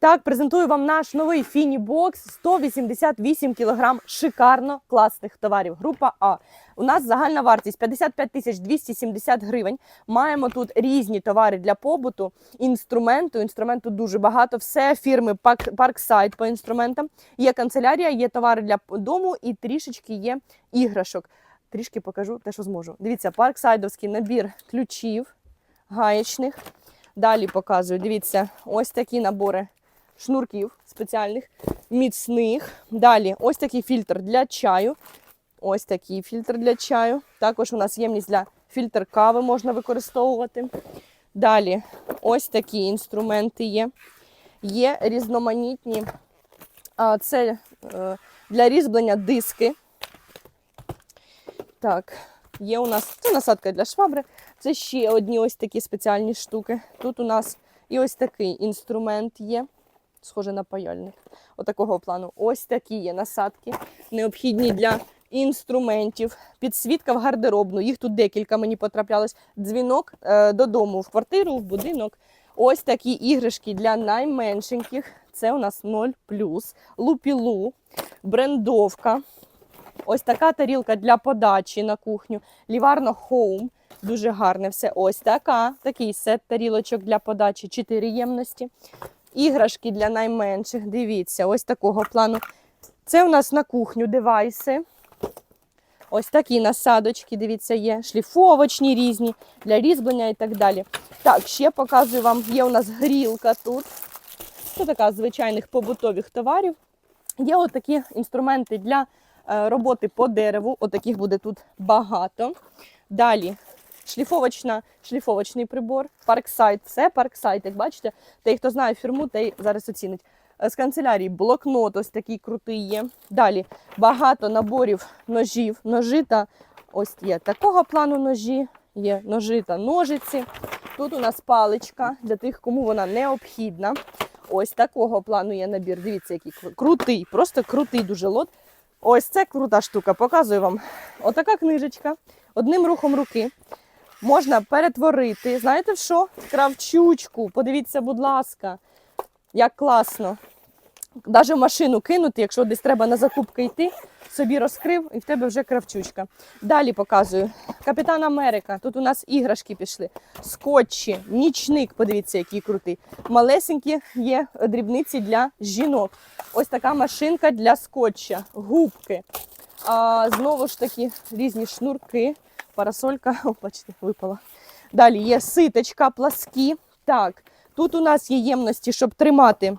Так, презентую вам наш новий фінібокс 188 кг шикарно класних товарів. Група А. У нас загальна вартість 55 тисяч 270 гривень. Маємо тут різні товари для побуту, інструменту. Інструменту дуже багато. Все фірми Park- Parkside по інструментам. Є канцелярія, є товари для дому і трішечки є іграшок. Трішки покажу те, що зможу. Дивіться, парксайдовський набір ключів гаєчних. Далі показую. Дивіться, ось такі набори шнурків спеціальних, міцних. Далі ось такий фільтр для чаю. Ось такий фільтр для чаю. Також у нас ємність для фільтр кави можна використовувати. Далі ось такі інструменти є. Є різноманітні. Це е, для різьблення диски. Так, є у нас це насадка для швабри. Це ще одні ось такі спеціальні штуки. Тут у нас і ось такий інструмент є, схоже на паяльник. Отакого плану. Ось такі є насадки, необхідні для інструментів. Підсвітка в гардеробну. Їх тут декілька мені потраплялось. Дзвінок е, додому, в квартиру, в будинок. Ось такі іграшки для найменшеньких. Це у нас 0 лупілу, брендовка. Ось така тарілка для подачі на кухню. Ліварно Хоум. Дуже гарне все. Ось така. Такий сет тарілочок для подачі, 4 ємності. Іграшки для найменших. Дивіться, ось такого плану. Це у нас на кухню девайси. Ось такі насадочки, дивіться, є. Шліфовочні різні для різьблення і так далі. Так, ще показую вам, є у нас грілка тут. Це така з звичайних побутових товарів. Є отакі інструменти для е, роботи по дереву. Отаких буде тут багато. Далі шліфовочна, шліфовочний прибор. Парксайд. Це парксайд, як бачите, той, хто знає фірму, той зараз оцінить. Е, З канцелярії блокнот, ось такий крутий є. Далі багато наборів ножів. Ножи та ось є такого плану ножі, є ножи та ножиці. Тут у нас паличка для тих, кому вона необхідна. Ось такого плану є набір. Дивіться, який крутий, просто крутий дуже лот. Ось це крута штука. Показую вам. Отака книжечка. Одним рухом руки можна перетворити. Знаєте в що? Кравчучку. Подивіться, будь ласка, як класно. Навіть машину кинути, якщо десь треба на закупки йти, собі розкрив і в тебе вже кравчучка. Далі показую. Капітан Америка. Тут у нас іграшки пішли. Скотчі, нічник, подивіться, який крутий. Малесенькі є дрібниці для жінок. Ось така машинка для скотча, губки. А, знову ж таки, різні шнурки, парасолька, бачите, випала. Далі є ситочка, пласкі. Так, тут у нас є ємності, щоб тримати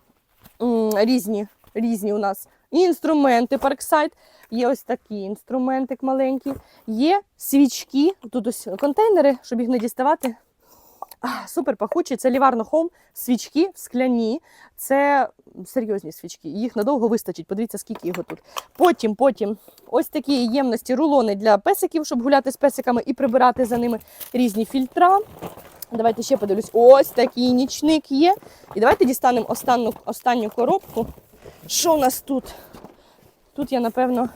різні, різні у нас інструменти, парксайд. Є ось такі інструментик маленький. Є свічки, тут ось контейнери, щоб їх не діставати. Супер пахучі, це Ліварно Home, свічки скляні. Це серйозні свічки. Їх надовго вистачить. Подивіться, скільки його тут. Потім, потім ось такі ємності, рулони для песиків, щоб гуляти з песиками і прибирати за ними різні фільтра. Давайте ще подивлюсь. Ось такий нічник є. І давайте дістанемо останню, останню коробку. Що у нас тут? Тут я, напевно,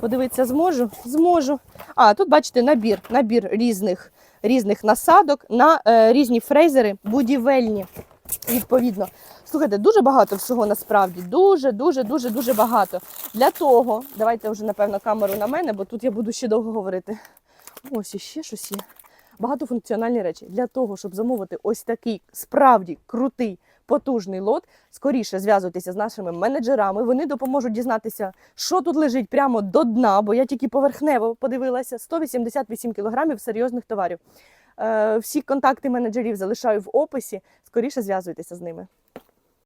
подивитися зможу. Зможу. А, тут бачите набір, набір різних, різних насадок на е, різні фрезери будівельні. Відповідно. Слухайте, дуже багато всього насправді. Дуже, дуже, дуже, дуже багато. Для того, давайте вже, напевно, камеру на мене, бо тут я буду ще довго говорити. Ось іще щось є. Багатофункціональні речі. Для того, щоб замовити ось такий справді крутий, потужний лот, скоріше зв'язуйтеся з нашими менеджерами. Вони допоможуть дізнатися, що тут лежить прямо до дна, бо я тільки поверхнево подивилася 188 кілограмів серйозних товарів. Е, всі контакти менеджерів залишаю в описі. Скоріше зв'язуйтеся з ними.